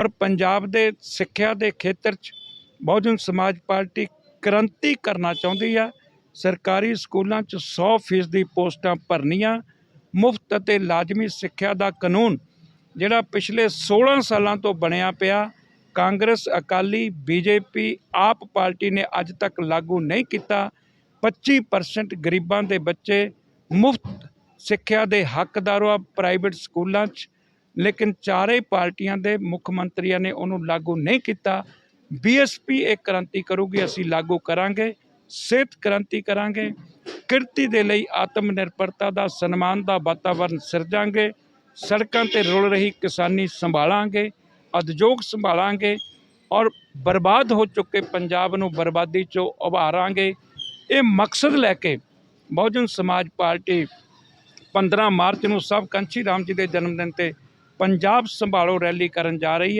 ਪਰ ਪੰਜਾਬ ਦੇ ਸਿੱਖਿਆ ਦੇ ਖੇਤਰ 'ਚ ਬਹੁਜਨ ਸਮਾਜ ਪਾਰਟੀ ਕ੍ਰਾਂਤੀ ਕਰਨਾ ਚਾਹੁੰਦੀ ਆ। ਸਰਕਾਰੀ ਸਕੂਲਾਂ 'ਚ 100% ਦੀ ਪੋਸਟਾਂ ਭਰਨੀਆਂ। ਮੁਫਤ ਅਤੇ ਲਾਜ਼ਮੀ ਸਿੱਖਿਆ ਦਾ ਕਾਨੂੰਨ, ਜਿਹੜਾ ਪਿਛਲੇ 16 ਸਾਲਾਂ ਤੋਂ ਬਣਿਆ ਪਿਆ, ਕਾਂਗਰਸ, ਅਕਾਲੀ, ਬੀਜੇਪੀ, ਆਪ ਪਾਰਟੀ ਨੇ ਅੱਜ ਤੱਕ ਲਾਗੂ ਨਹੀਂ ਕੀਤਾ। 25% ਗਰੀਬਾਂ ਦੇ ਬੱਚੇ ਮੁਫਤ ਸਿੱਖਿਆ ਦੇ ਹੱਕਦਾਰ ਆ। ਪ੍ਰਾਈਵੇਟ ਸਕੂਲਾਂ 'ਚ ਲੇਕਿਨ ਚਾਰੇ ਪਾਰਟੀਆਂ ਦੇ ਮੁੱਖ ਮੰਤਰੀਆਂ ਨੇ ਉਹਨੂੰ ਲਾਗੂ ਨਹੀਂ ਕੀਤਾ। ਬੀਐਸਪੀ ਇਹ ਕ੍ਰਾਂਤੀ ਕਰੂਗੀ, ਅਸੀਂ ਲਾਗੂ ਕਰਾਂਗੇ, ਸਿਹਤ ਕ੍ਰਾਂਤੀ ਕਰਾਂਗੇ, ਕਿਰਤੀ ਦੇ ਲਈ ਆਤਮ ਨਿਰਭਰਤਾ ਦਾ, ਸਨਮਾਨ ਦਾ ਵਾਤਾਵਰਨ ਸਿਰਜਾਂਗੇ, ਸੜਕਾਂ ਤੇ ਰੁਲ ਰਹੀ ਕਿਸਾਨੀ ਸੰਭਾਲਾਂਗੇ, ਉਦਯੋਗ ਸੰਭਾਲਾਂਗੇ ਔਰ ਬਰਬਾਦ ਹੋ ਚੁੱਕੇ ਪੰਜਾਬ ਨੂੰ ਬਰਬਾਦੀ ਚੋਂ ਉਭਾਰਾਂਗੇ। ਇਹ ਮਕਸਦ ਲੈ ਕੇ ਬਹੁਜਨ ਸਮਾਜ ਪਾਰਟੀ 15 ਮਾਰਚ ਨੂੰ ਸਭ ਕੰਚੀ ਰਾਮ ਜੀ ਦੇ ਜਨਮ ਦਿਨ ਤੇ ਪੰਜਾਬ ਸੰਭਾਲੋ ਰੈਲੀ ਕਰਨ ਜਾ ਰਹੀ ਹੈ।